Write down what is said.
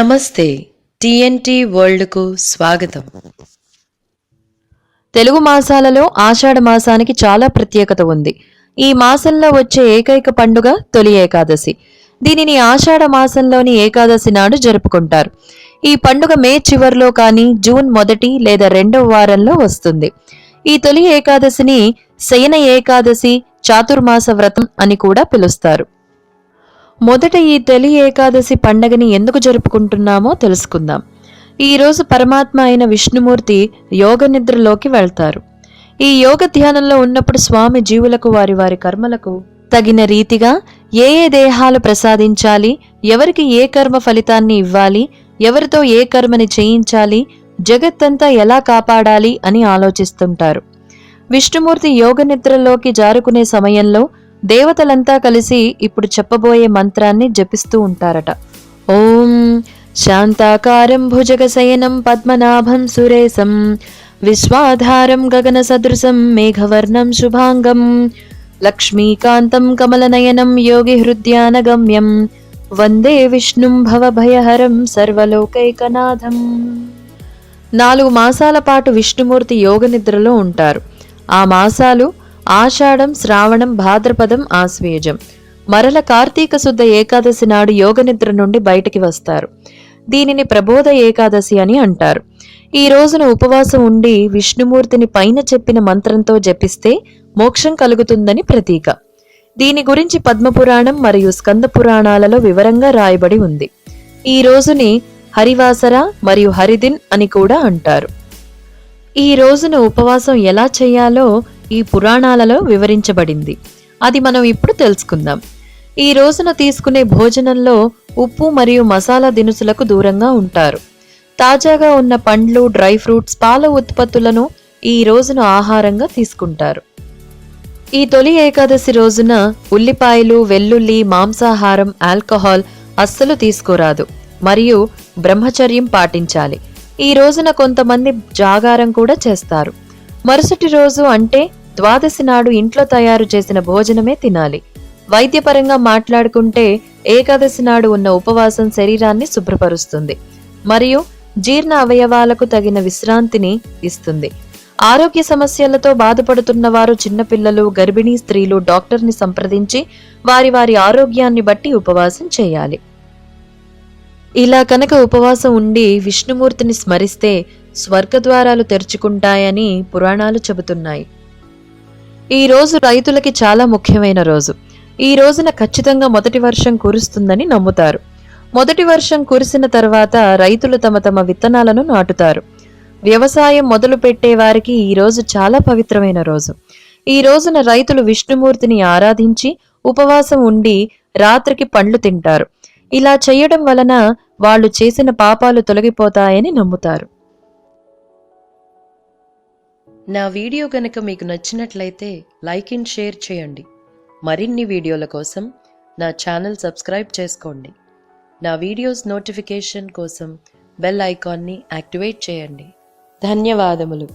నమస్తే. టిఎన్టీ వరల్డ్కు స్వాగతం. తెలుగు మాసాలలో ఆషాఢ మాసానికి చాలా ప్రత్యేకత ఉంది. ఈ మాసంలో వచ్చే ఏకైక పండుగ తొలి ఏకాదశి. దీనిని ఆషాఢ మాసంలోని ఏకాదశి నాడు జరుపుకుంటారు. ఈ పండుగ మే చివర్లో కానీ జూన్ మొదటి లేదా రెండవ వారంలో వస్తుంది. ఈ తొలి ఏకాదశిని శయన ఏకాదశి చాతుర్మాస వ్రతం అని కూడా పిలుస్తారు. మొదట ఈ తొలి ఏకాదశి పండగని ఎందుకు జరుపుకుంటున్నామో తెలుసుకుందాం. ఈ రోజు పరమాత్మ అయిన విష్ణుమూర్తి యోగ నిద్రలోకి వెళ్తారు. ఈ యోగ ధ్యానంలో ఉన్నప్పుడు స్వామి జీవులకు వారి వారి కర్మలకు తగిన రీతిగా ఏ ఏ దేహాలు ప్రసాదించాలి ఎవరికి ఏ కర్మ ఫలితాన్ని ఇవ్వాలి ఎవరితో ఏ కర్మని చేయించాలి జగత్తంతా ఎలా కాపాడాలి అని ఆలోచిస్తుంటారు. విష్ణుమూర్తి యోగ నిద్రలోకి జారుకునే సమయంలో దేవతలంతా కలిసి ఇప్పుడు చెప్పబోయే మంత్రాన్ని జపిస్తూ ఉంటారట. ఓం శాంతాకారం భుజగశయనం పద్మనాభం సురేశం విశ్వాధారం గగన సదృశం మేఘవర్ణం శుభాంగం లక్ష్మీకాంతం కమలనయనం యోగి హృద్యానగమ్యం వందే విష్ణుం భవభయహరం సర్వలోకైకనాథం. నాలుగు మాసాల పాటు విష్ణుమూర్తి యోగ నిద్రలో ఉంటారు. ఆ మాసాలు ఆషాఢం శ్రావణం భాద్రపదం ఆశ్వేజం. మరల కార్తీక శుద్ధ ఏకాదశి నాడు యోగ నిద్ర నుండి బయటికి వస్తారు. దీనిని ప్రబోధ ఏకాదశి అని అంటారు. ఈ రోజున ఉపవాసం ఉండి విష్ణుమూర్తిని పైన చెప్పిన మంత్రంతో జపిస్తే మోక్షం కలుగుతుందని ప్రతీక. దీని గురించి పద్మపురాణం మరియు స్కంద పురాణాలలో వివరంగా రాయబడి ఉంది. ఈ రోజుని హరివాసర మరియు హరిదిన్ అని కూడా అంటారు. ఈ రోజున ఉపవాసం ఎలా చేయాలో ఈ పురాణాలలో వివరించబడింది. అది మనం ఇప్పుడు తెలుసుకుందాం. ఈ రోజున తీసుకునే భోజనంలో ఉప్పు మరియు మసాలా దినుసులకు దూరంగా ఉంటారు. తాజాగా ఉన్న పండ్లు డ్రై ఫ్రూట్స్ పాల ఉత్పత్తులను ఈ రోజున ఆహారంగా తీసుకుంటారు. ఈ తొలి ఏకాదశి రోజున ఉల్లిపాయలు వెల్లుల్లి మాంసాహారం ఆల్కహాల్ అస్సలు తీసుకోరాదు. మరియు బ్రహ్మచర్యం పాటించాలి. ఈ రోజున కొంతమంది జాగారం కూడా చేస్తారు. మరుసటి రోజు అంటే ద్వాదశి నాడు ఇంట్లో తయారు చేసిన భోజనమే తినాలి. వైద్యపరంగా మాట్లాడుకుంటే ఏకాదశి నాడు ఉన్న ఉపవాసం శరీరాన్ని శుభ్రపరుస్తుంది. మరియు జీర్ణ అవయవాలకు తగిన విశ్రాంతిని ఇస్తుంది. ఆరోగ్య సమస్యలతో బాధపడుతున్న వారు చిన్నపిల్లలు గర్భిణీ స్త్రీలు డాక్టర్ని సంప్రదించి వారి వారి ఆరోగ్యాన్ని బట్టి ఉపవాసం చేయాలి. ఇలా కనుక ఉపవాసం ఉండి విష్ణుమూర్తిని స్మరిస్తే స్వర్గద్వారాలు తెరుచుకుంటాయని పురాణాలు చెబుతున్నాయి. ఈ రోజు రైతులకి చాలా ముఖ్యమైన రోజు. ఈ రోజున ఖచ్చితంగా మొదటి వర్షం కురుస్తుందని నమ్ముతారు. మొదటి వర్షం కురిసిన తర్వాత రైతులు తమ తమ విత్తనాలను నాటుతారు. వ్యవసాయం మొదలు పెట్టే వారికి ఈ రోజు చాలా పవిత్రమైన రోజు. ఈ రోజున రైతులు విష్ణుమూర్తిని ఆరాధించి ఉపవాసం ఉండి రాత్రికి పండ్లు తింటారు. ఇలా చేయడం వలన వాళ్ళు చేసిన పాపాలు తొలగిపోతాయని నమ్ముతారు. నా వీడియో గనక మీకు నచ్చినట్లయితే లైక్ అండ్ షేర్ చేయండి. మరిన్ని వీడియోల కోసం నా ఛానల్ సబ్స్క్రైబ్ చేసుకోండి. నా వీడియోస్ నోటిఫికేషన్ కోసం బెల్ ఐకాన్ని యాక్టివేట్ చేయండి. ధన్యవాదములు.